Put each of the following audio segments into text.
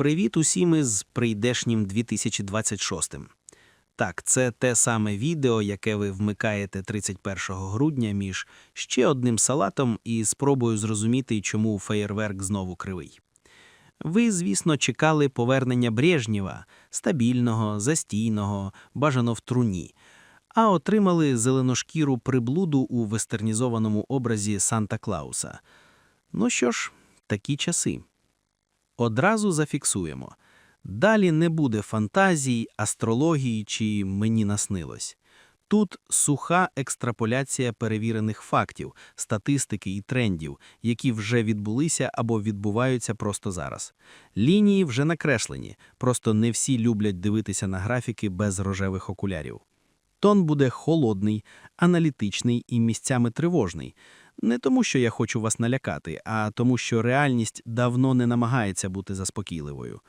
Привіт усім із прийдешнім 2026. Так, це те саме відео, яке ви вмикаєте 31 грудня між ще одним салатом і спробою зрозуміти, чому феєрверк знову кривий. Ви, звісно, чекали повернення Брежнєва, стабільного, застійного, бажано в труні, а отримали зеленошкіру приблуду у вестернізованому образі Санта-Клауса. Ну що ж, такі часи. Одразу зафіксуємо. Далі не буде фантазій, астрології чи мені наснилось. Тут суха екстраполяція перевірених фактів, статистики і трендів, які вже відбулися або відбуваються просто зараз. Лінії вже накреслені, просто не всі люблять дивитися на графіки без рожевих окулярів. Тон буде холодний, аналітичний і місцями тривожний. Не тому, що я хочу вас налякати, а тому, що реальність давно не намагається бути заспокійливою.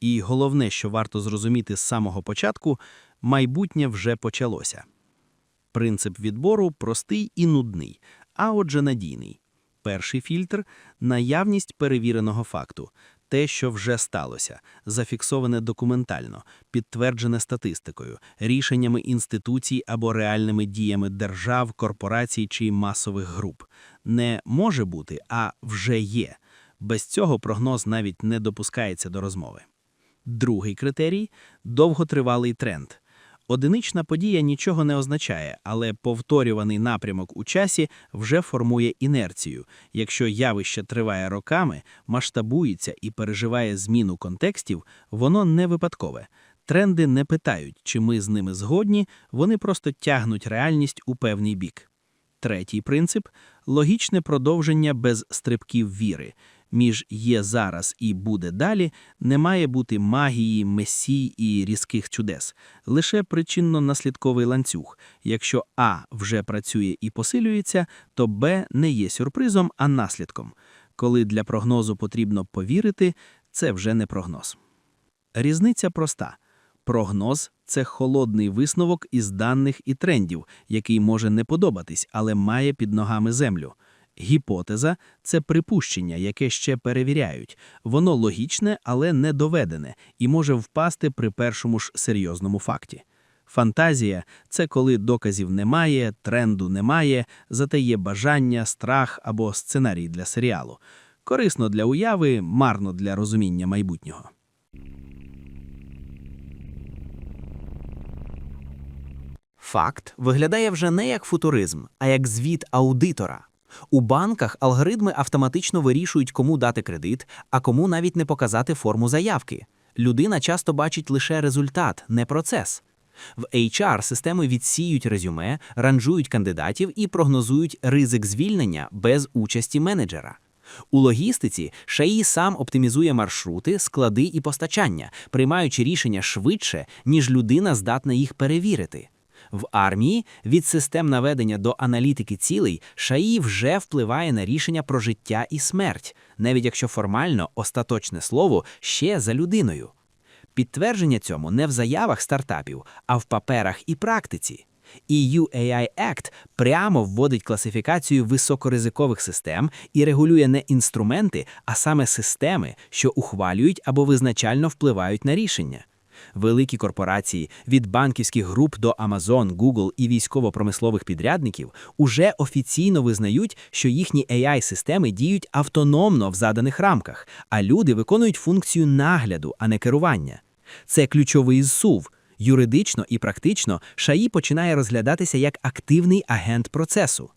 І головне, що варто зрозуміти з самого початку, майбутнє вже почалося. Принцип відбору простий і нудний, а отже надійний. Перший фільтр наявність перевіреного факту, те, що вже сталося, зафіксоване документально, підтверджене статистикою, рішеннями інституцій або реальними діями держав, корпорацій чи масових груп. Не може бути, а вже є. Без цього прогноз навіть не допускається до розмови. Другий критерій довготривалий тренд. Одинична подія нічого не означає, але повторюваний напрямок у часі вже формує інерцію. Якщо явище триває роками, масштабується і переживає зміну контекстів, воно не випадкове. Тренди не питають, чи ми з ними згодні, вони просто тягнуть реальність у певний бік. Третій принцип логічне продовження без стрибків віри між є зараз і буде далі, не має бути магії, месій і різких чудес, лише причинно-наслідковий ланцюг. Якщо А вже працює і посилюється, то Б не є сюрпризом, а наслідком. Коли для прогнозу потрібно повірити, це вже не прогноз. Різниця проста. Прогноз це холодний висновок із даних і трендів, який може не подобатись, але має під ногами землю. Гіпотеза це припущення, яке ще перевіряють. Воно логічне, але не доведене і може впасти при першому ж серйозному факті. Фантазія це коли доказів немає, тренду немає, зате є бажання, страх або сценарій для серіалу. Корисно для уяви, марно для розуміння майбутнього. Факт виглядає вже не як футуризм, а як звіт аудитора. У банках алгоритми автоматично вирішують, кому дати кредит, а кому навіть не показати форму заявки. Людина часто бачить лише результат, не процес. В HR системи відсіють резюме, ранжують кандидатів і прогнозують ризик звільнення без участі менеджера. У логістиці ШАІ сам оптимізує маршрути, склади і постачання, приймаючи рішення швидше, ніж людина здатна їх перевірити. В армії від систем наведення до аналітики цілей ШАІ вже впливає на рішення про життя і смерть, навіть якщо формально остаточне слово ще за людиною. Підтвердження цьому не в заявах стартапів, а в паперах і практиці. EU AI Act прямо вводить класифікацію високоризикових систем і регулює не інструменти, а саме системи, що ухвалюють або визначально впливають на рішення. Великі корпорації від банківських груп до Amazon, Google і військово-промислових підрядників уже офіційно визнають, що їхні AI-системи діють автономно в заданих рамках, а люди виконують функцію нагляду, а не керування. Це ключовий зсув. Юридично і практично ШАІ починає розглядатися як активний агент процесу.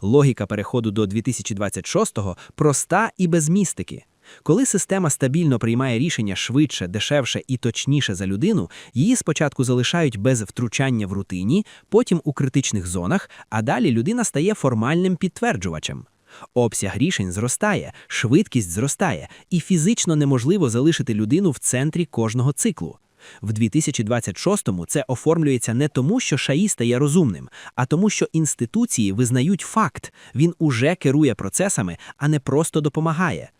Логіка переходу до 2026-го проста і без містики. Коли система стабільно приймає рішення швидше, дешевше і точніше за людину, її спочатку залишають без втручання в рутині, потім у критичних зонах, а далі людина стає формальним підтверджувачем. Обсяг рішень зростає, швидкість зростає, і фізично неможливо залишити людину в центрі кожного циклу. В 2026-му це оформлюється не тому, що ШАІ стає розумним, а тому, що інституції визнають факт, він уже керує процесами, а не просто допомагає.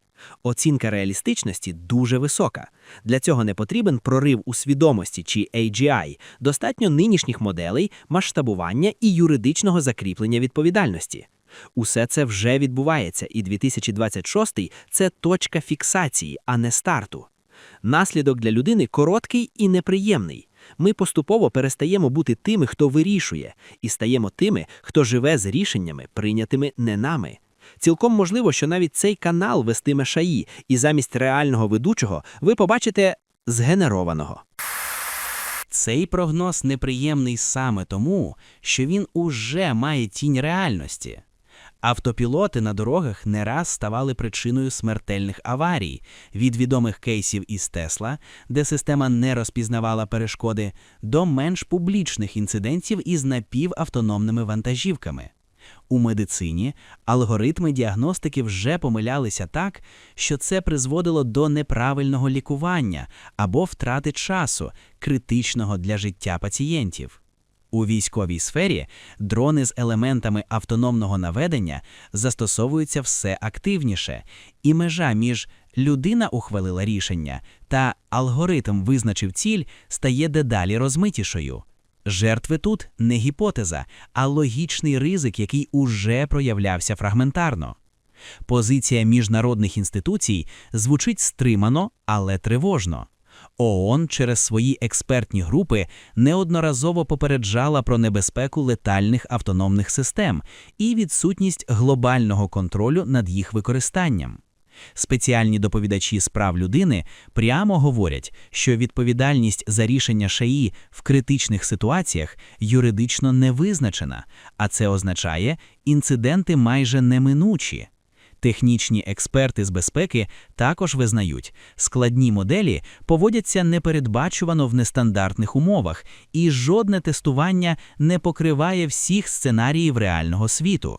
Оцінка реалістичності дуже висока. Для цього не потрібен прорив у свідомості чи AGI, достатньо нинішніх моделей, масштабування і юридичного закріплення відповідальності. Усе це вже відбувається, і 2026 – це точка фіксації, а не старту. Наслідок для людини короткий і неприємний. Ми поступово перестаємо бути тими, хто вирішує, і стаємо тими, хто живе з рішеннями, прийнятими не нами. Цілком можливо, що навіть цей канал вестиме шаї, і замість реального ведучого ви побачите згенерованого. Цей прогноз неприємний саме тому, що він уже має тінь реальності. Автопілоти на дорогах не раз ставали причиною смертельних аварій, від відомих кейсів із Тесла, де система не розпізнавала перешкоди, до менш публічних інцидентів із напівавтономними вантажівками. У медицині алгоритми діагностики вже помилялися так, що це призводило до неправильного лікування або втрати часу, критичного для життя пацієнтів. У військовій сфері дрони з елементами автономного наведення застосовуються все активніше, і межа між людина ухвалила рішення та алгоритм визначив ціль стає дедалі розмитішою. Жертви тут не гіпотеза, а логічний ризик, який уже проявлявся фрагментарно. Позиція міжнародних інституцій звучить стримано, але тривожно. ООН через свої експертні групи неодноразово попереджала про небезпеку летальних автономних систем і відсутність глобального контролю над їх використанням. Спеціальні доповідачі з прав людини прямо говорять, що відповідальність за рішення ШАІ в критичних ситуаціях юридично не визначена, а це означає, інциденти майже неминучі. Технічні експерти з безпеки також визнають, складні моделі поводяться непередбачувано в нестандартних умовах, і жодне тестування не покриває всіх сценаріїв реального світу.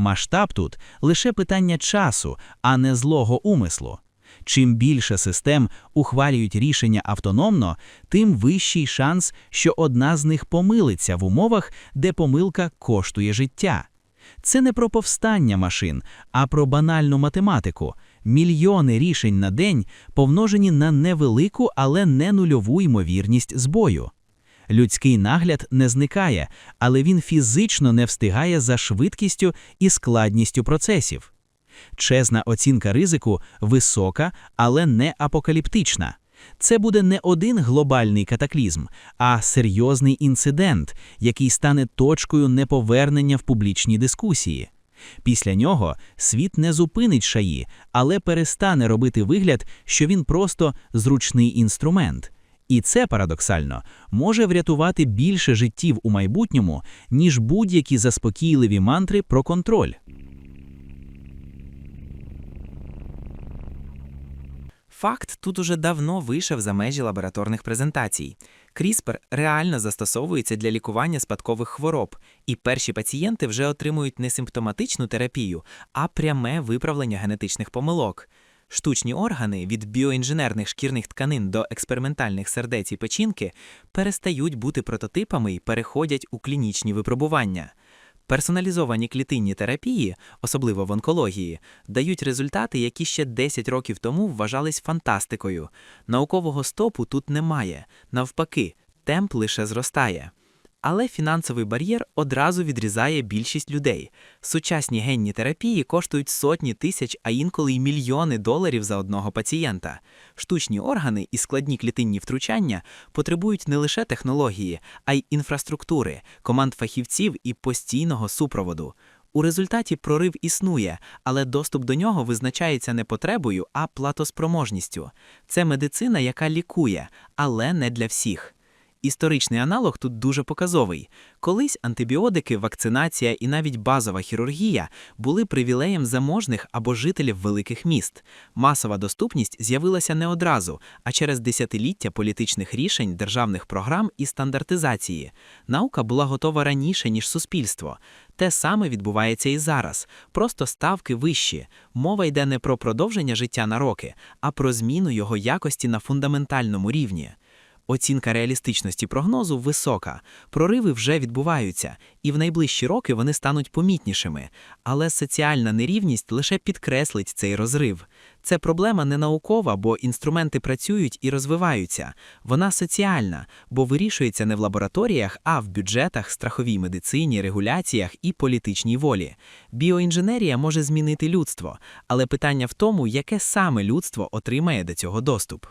Масштаб тут лише питання часу, а не злого умислу. Чим більше систем ухвалюють рішення автономно, тим вищий шанс, що одна з них помилиться в умовах, де помилка коштує життя. Це не про повстання машин, а про банальну математику. Мільйони рішень на день помножені на невелику, але не нульову ймовірність збою. Людський нагляд не зникає, але він фізично не встигає за швидкістю і складністю процесів. Чесна оцінка ризику висока, але не апокаліптична. Це буде не один глобальний катаклізм, а серйозний інцидент, який стане точкою неповернення в публічній дискусії. Після нього світ не зупинить шаї, але перестане робити вигляд, що він просто зручний інструмент. І це парадоксально може врятувати більше життів у майбутньому, ніж будь-які заспокійливі мантри про контроль. Факт тут уже давно вийшов за межі лабораторних презентацій. CRISPR реально застосовується для лікування спадкових хвороб, і перші пацієнти вже отримують не симптоматичну терапію, а пряме виправлення генетичних помилок. Штучні органи від біоінженерних шкірних тканин до експериментальних сердець і печінки перестають бути прототипами і переходять у клінічні випробування. Персоналізовані клітинні терапії, особливо в онкології, дають результати, які ще 10 років тому вважались фантастикою. Наукового стопу тут немає, навпаки, темп лише зростає. Але фінансовий бар'єр одразу відрізає більшість людей. Сучасні генні терапії коштують сотні тисяч, а інколи й мільйони доларів за одного пацієнта. Штучні органи і складні клітинні втручання потребують не лише технології, а й інфраструктури, команд фахівців і постійного супроводу. У результаті прорив існує, але доступ до нього визначається не потребою, а платоспроможністю. Це медицина, яка лікує, але не для всіх. Історичний аналог тут дуже показовий. Колись антибіотики, вакцинація і навіть базова хірургія були привілеєм заможних або жителів великих міст. Масова доступність з'явилася не одразу, а через десятиліття політичних рішень, державних програм і стандартизації. Наука була готова раніше, ніж суспільство. Те саме відбувається і зараз. Просто ставки вищі. Мова йде не про продовження життя на роки, а про зміну його якості на фундаментальному рівні. Оцінка реалістичності прогнозу висока, прориви вже відбуваються, і в найближчі роки вони стануть помітнішими. Але соціальна нерівність лише підкреслить цей розрив. Це проблема не наукова, бо інструменти працюють і розвиваються. Вона соціальна, бо вирішується не в лабораторіях, а в бюджетах, страховій медицині, регуляціях і політичній волі. Біоінженерія може змінити людство, але питання в тому, яке саме людство отримає до цього доступ.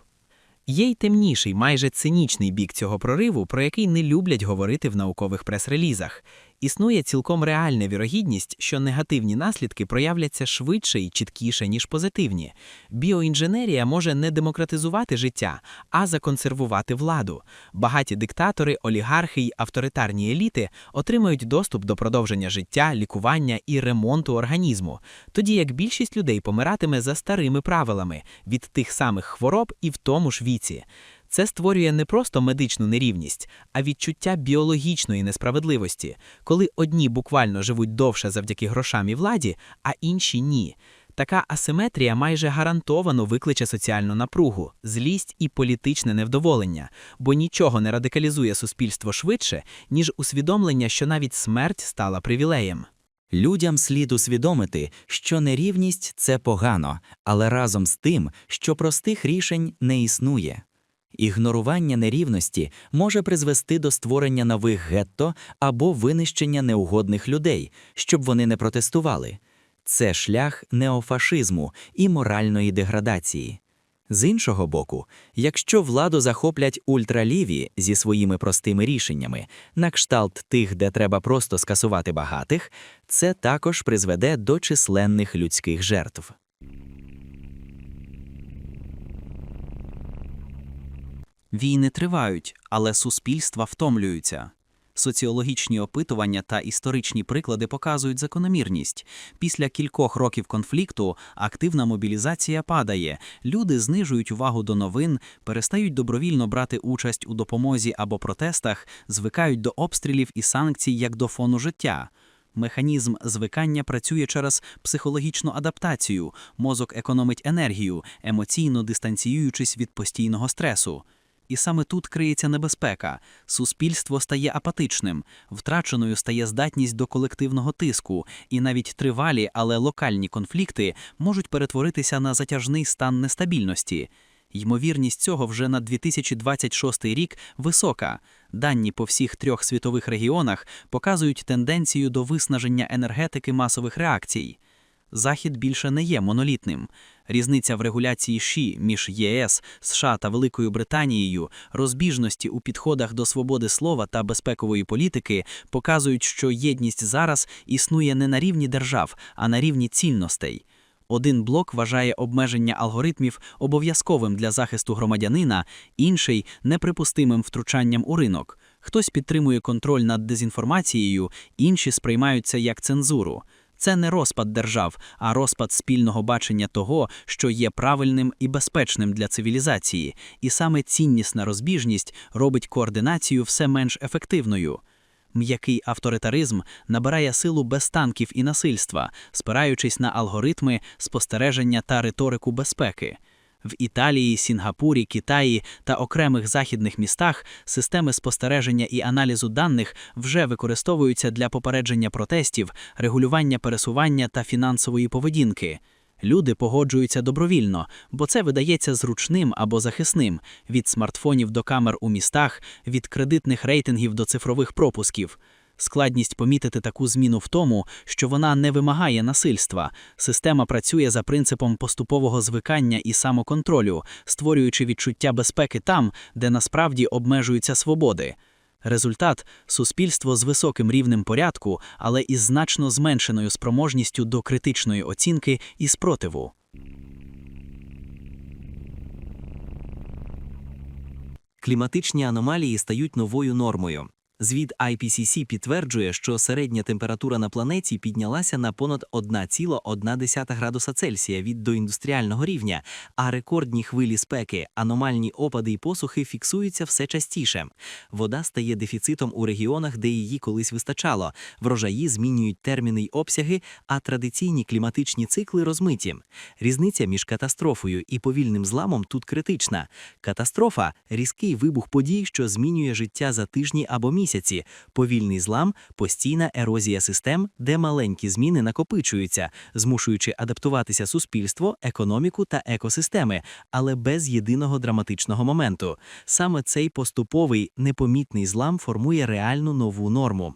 Є й темніший, майже цинічний бік цього прориву, про який не люблять говорити в наукових прес-релізах. Існує цілком реальна вірогідність, що негативні наслідки проявляться швидше і чіткіше, ніж позитивні. Біоінженерія може не демократизувати життя, а законсервувати владу. Багаті диктатори, олігархи й авторитарні еліти отримають доступ до продовження життя, лікування і ремонту організму, тоді як більшість людей помиратиме за старими правилами від тих самих хвороб і в тому ж віці. Це створює не просто медичну нерівність, а відчуття біологічної несправедливості, коли одні буквально живуть довше завдяки грошам і владі, а інші ні. Така асиметрія майже гарантовано викличе соціальну напругу, злість і політичне невдоволення, бо нічого не радикалізує суспільство швидше, ніж усвідомлення, що навіть смерть стала привілеєм. Людям слід усвідомити, що нерівність це погано, але разом з тим, що простих рішень не існує. Ігнорування нерівності може призвести до створення нових гетто або винищення неугодних людей, щоб вони не протестували. Це шлях неофашизму і моральної деградації. З іншого боку, якщо владу захоплять ультраліві зі своїми простими рішеннями, на кшталт тих, де треба просто скасувати багатих, це також призведе до численних людських жертв. Війни тривають, але суспільства втомлюються. Соціологічні опитування та історичні приклади показують закономірність. Після кількох років конфлікту активна мобілізація падає, люди знижують увагу до новин, перестають добровільно брати участь у допомозі або протестах, звикають до обстрілів і санкцій як до фону життя. Механізм звикання працює через психологічну адаптацію, мозок економить енергію, емоційно дистанціюючись від постійного стресу. І саме тут криється небезпека. Суспільство стає апатичним, втраченою стає здатність до колективного тиску, і навіть тривалі, але локальні конфлікти можуть перетворитися на затяжний стан нестабільності. Ймовірність цього вже на 2026 рік висока. Дані по всіх трьох світових регіонах показують тенденцію до виснаження енергетики масових реакцій. Захід більше не є монолітним. Різниця в регуляції ШІ між ЄС, США та Великою Британією, розбіжності у підходах до свободи слова та безпекової політики показують, що єдність зараз існує не на рівні держав, а на рівні цінностей. Один блок вважає обмеження алгоритмів обов'язковим для захисту громадянина, інший неприпустимим втручанням у ринок. Хтось підтримує контроль над дезінформацією, інші сприймають це як цензуру. Це не розпад держав, а розпад спільного бачення того, що є правильним і безпечним для цивілізації, і саме ціннісна розбіжність робить координацію все менш ефективною. М'який авторитаризм набирає силу без танків і насильства, спираючись на алгоритми, спостереження та риторику безпеки. В Італії, Сінгапурі, Китаї та окремих західних містах системи спостереження і аналізу даних вже використовуються для попередження протестів, регулювання пересування та фінансової поведінки. Люди погоджуються добровільно, бо це видається зручним або захисним від смартфонів до камер у містах, від кредитних рейтингів до цифрових пропусків. Складність помітити таку зміну в тому, що вона не вимагає насильства. Система працює за принципом поступового звикання і самоконтролю, створюючи відчуття безпеки там, де насправді обмежуються свободи. Результат суспільство з високим рівнем порядку, але із значно зменшеною спроможністю до критичної оцінки і спротиву. Кліматичні аномалії стають новою нормою. Звіт IPCC підтверджує, що середня температура на планеті піднялася на понад 1,1 градуса Цельсія від доіндустріального рівня, а рекордні хвилі спеки, аномальні опади і посухи фіксуються все частіше. Вода стає дефіцитом у регіонах, де її колись вистачало. Врожаї змінюють терміни й обсяги, а традиційні кліматичні цикли розмиті. Різниця між катастрофою і повільним зламом тут критична. Катастрофа різкий вибух подій, що змінює життя за тижні або місяці. Повільний злам постійна ерозія систем, де маленькі зміни накопичуються, змушуючи адаптуватися суспільство, економіку та екосистеми, але без єдиного драматичного моменту. Саме цей поступовий непомітний злам формує реальну нову норму.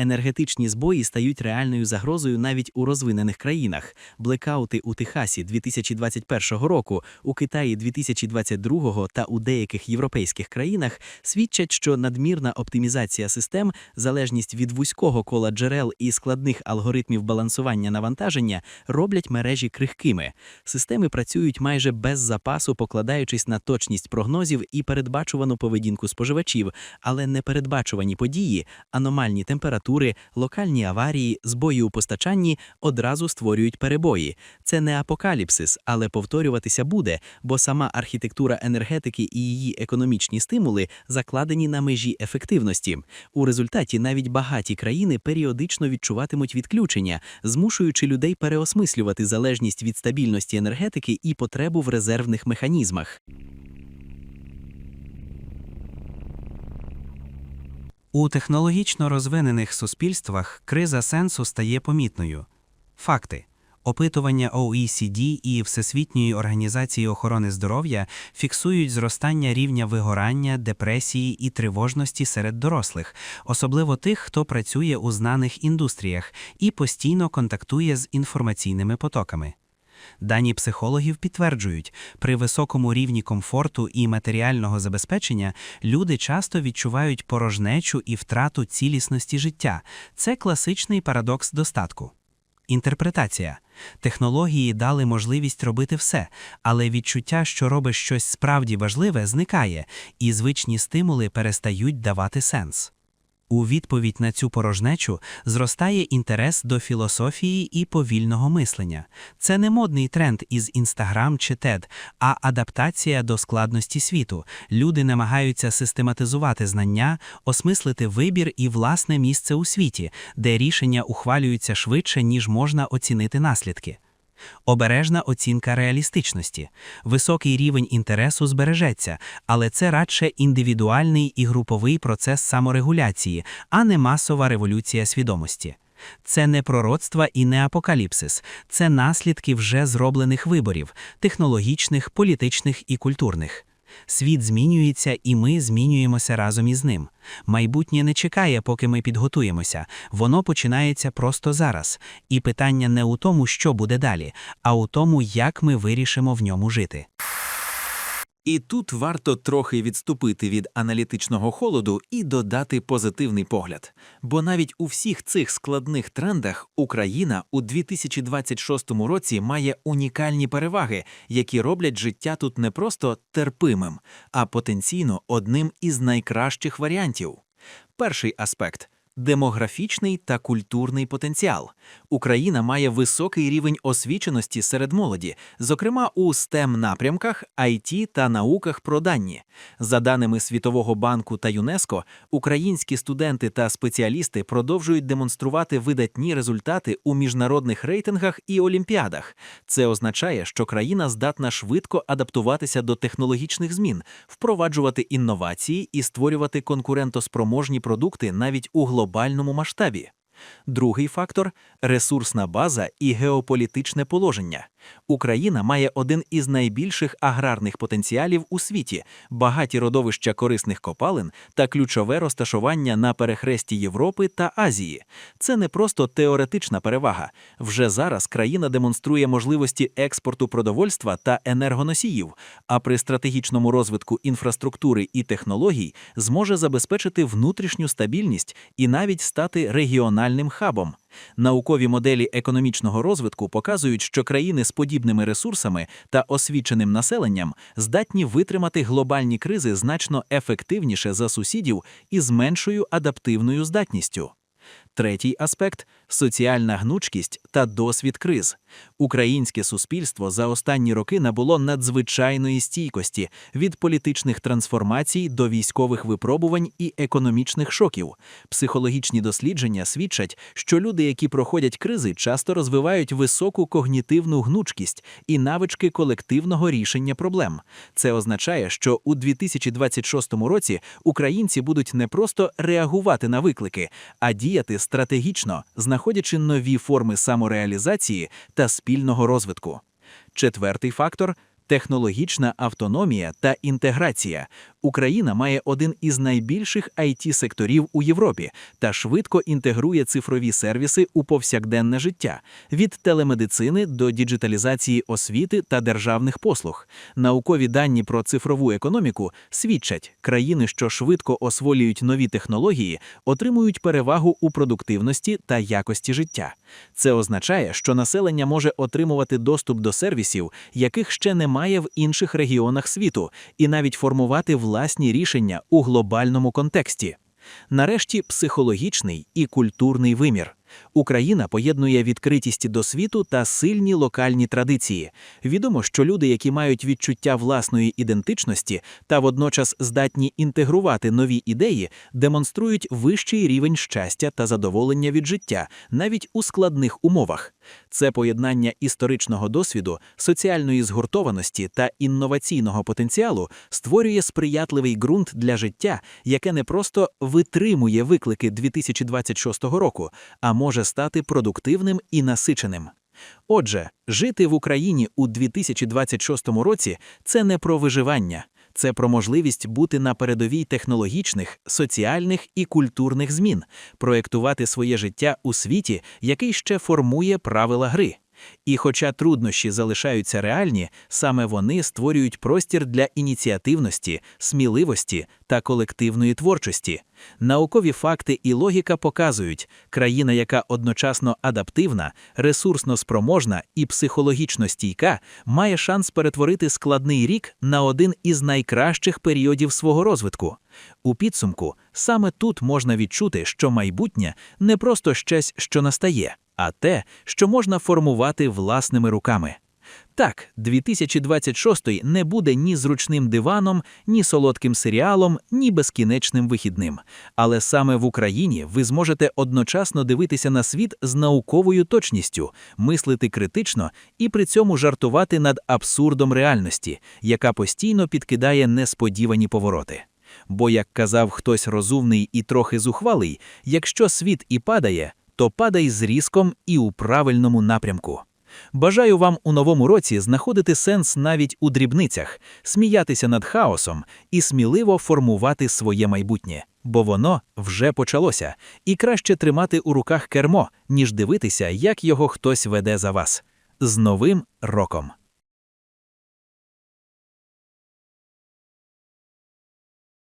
Енергетичні збої стають реальною загрозою навіть у розвинених країнах. Блекаути у Техасі 2021 року, у Китаї 2022 та у деяких європейських країнах свідчать, що надмірна оптимізація систем, залежність від вузького кола джерел і складних алгоритмів балансування навантаження роблять мережі крихкими. Системи працюють майже без запасу, покладаючись на точність прогнозів і передбачувану поведінку споживачів, але непередбачувані події, аномальні температури, локальні аварії, збої у постачанні одразу створюють перебої. Це не апокаліпсис, але повторюватися буде, бо сама архітектура енергетики і її економічні стимули закладені на межі ефективності. У результаті навіть багаті країни періодично відчуватимуть відключення, змушуючи людей переосмислювати залежність від стабільності енергетики і потребу в резервних механізмах. У технологічно розвинених суспільствах криза сенсу стає помітною. Факти. Опитування OECD і Всесвітньої організації охорони здоров'я фіксують зростання рівня вигорання, депресії і тривожності серед дорослих, особливо тих, хто працює у знаних індустріях і постійно контактує з інформаційними потоками. Дані психологів підтверджують, при високому рівні комфорту і матеріального забезпечення люди часто відчувають порожнечу і втрату цілісності життя. Це класичний парадокс достатку. Інтерпретація. Технології дали можливість робити все, але відчуття, що робиш щось справді важливе, зникає, і звичні стимули перестають давати сенс. У відповідь на цю порожнечу зростає інтерес до філософії і повільного мислення. Це не модний тренд із Instagram чи TED, а адаптація до складності світу. Люди намагаються систематизувати знання, осмислити вибір і власне місце у світі, де рішення ухвалюються швидше, ніж можна оцінити наслідки. Обережна оцінка реалістичності. Високий рівень інтересу збережеться, але це радше індивідуальний і груповий процес саморегуляції, а не масова революція свідомості. Це не пророцтва і не апокаліпсис, це наслідки вже зроблених виборів технологічних, політичних і культурних. Світ змінюється, і ми змінюємося разом із ним. Майбутнє не чекає, поки ми підготуємося. Воно починається просто зараз. І питання не у тому, що буде далі, а у тому, як ми вирішимо в ньому жити. І тут варто трохи відступити від аналітичного холоду і додати позитивний погляд. Бо навіть у всіх цих складних трендах Україна у 2026 році має унікальні переваги, які роблять життя тут не просто терпимим, а потенційно одним із найкращих варіантів. Перший аспект. Демографічний та культурний потенціал. Україна має високий рівень освіченості серед молоді, зокрема у STEM напрямках, IT та науках про дані. За даними Світового банку та ЮНЕСКО, українські студенти та спеціалісти продовжують демонструвати видатні результати у міжнародних рейтингах і олімпіадах. Це означає, що країна здатна швидко адаптуватися до технологічних змін, впроваджувати інновації і створювати конкурентоспроможні продукти навіть у глобальному масштабі. Другий фактор ресурсна база і геополітичне положення. Україна має один із найбільших аграрних потенціалів у світі, багаті родовища корисних копалин та ключове розташування на перехресті Європи та Азії. Це не просто теоретична перевага. Вже зараз країна демонструє можливості експорту продовольства та енергоносіїв, а при стратегічному розвитку інфраструктури і технологій зможе забезпечити внутрішню стабільність і навіть стати регіональним хабом. Наукові моделі економічного розвитку показують, що країни з подібними ресурсами та освіченим населенням здатні витримати глобальні кризи значно ефективніше за сусідів із меншою адаптивною здатністю. Третій аспект соціальна гнучкість та досвід криз. Українське суспільство за останні роки набуло надзвичайної стійкості від політичних трансформацій до військових випробувань і економічних шоків. Психологічні дослідження свідчать, що люди, які проходять кризи, часто розвивають високу когнітивну гнучкість і навички колективного рішення проблем. Це означає, що у 2026 році українці будуть не просто реагувати на виклики, а діяти стратегічно, знаходячи нові форми самореалізації та спільного розвитку. Четвертий фактор технологічна автономія та інтеграція. Україна має один із найбільших IT-секторів у Європі та швидко інтегрує цифрові сервіси у повсякденне життя від телемедицини до діджиталізації освіти та державних послуг. Наукові дані про цифрову економіку свідчать, країни, що швидко освоюють нові технології, отримують перевагу у продуктивності та якості життя. Це означає, що населення може отримувати доступ до сервісів, яких ще немає в інших регіонах світу, і навіть формувати власні рішення у глобальному контексті. Нарешті психологічний і культурний вимір. Україна поєднує відкритість до світу та сильні локальні традиції. Відомо, що люди, які мають відчуття власної ідентичності та водночас здатні інтегрувати нові ідеї, демонструють вищий рівень щастя та задоволення від життя, навіть у складних умовах. Це поєднання історичного досвіду, соціальної згуртованості та інноваційного потенціалу створює сприятливий ґрунт для життя, яке не просто витримує виклики 2026 року, а може стати продуктивним і насиченим. Отже, жити в Україні у 2026 році це не про виживання, це про можливість бути на передовій технологічних, соціальних і культурних змін, проєктувати своє життя у світі, який ще формує правила гри. І хоча труднощі залишаються реальні, саме вони створюють простір для ініціативності, сміливості та колективної творчості. Наукові факти і логіка показують, країна, яка одночасно адаптивна, ресурсно спроможна і психологічно стійка, має шанс перетворити складний рік на один із найкращих періодів свого розвитку. У підсумку, саме тут можна відчути, що майбутнє не просто щось, що настає, а те, що можна формувати власними руками. Так, 2026 не буде ні зручним диваном, ні солодким серіалом, ні безкінечним вихідним. Але саме в Україні ви зможете одночасно дивитися на світ з науковою точністю, мислити критично і при цьому жартувати над абсурдом реальності, яка постійно підкидає несподівані повороти. Бо, як казав хтось розумний і трохи зухвалий, якщо світ і падає, то падай з різком і у правильному напрямку. Бажаю вам у новому році знаходити сенс навіть у дрібницях, сміятися над хаосом і сміливо формувати своє майбутнє, бо воно вже почалося, і краще тримати у руках кермо, ніж дивитися, як його хтось веде за вас. З новим роком!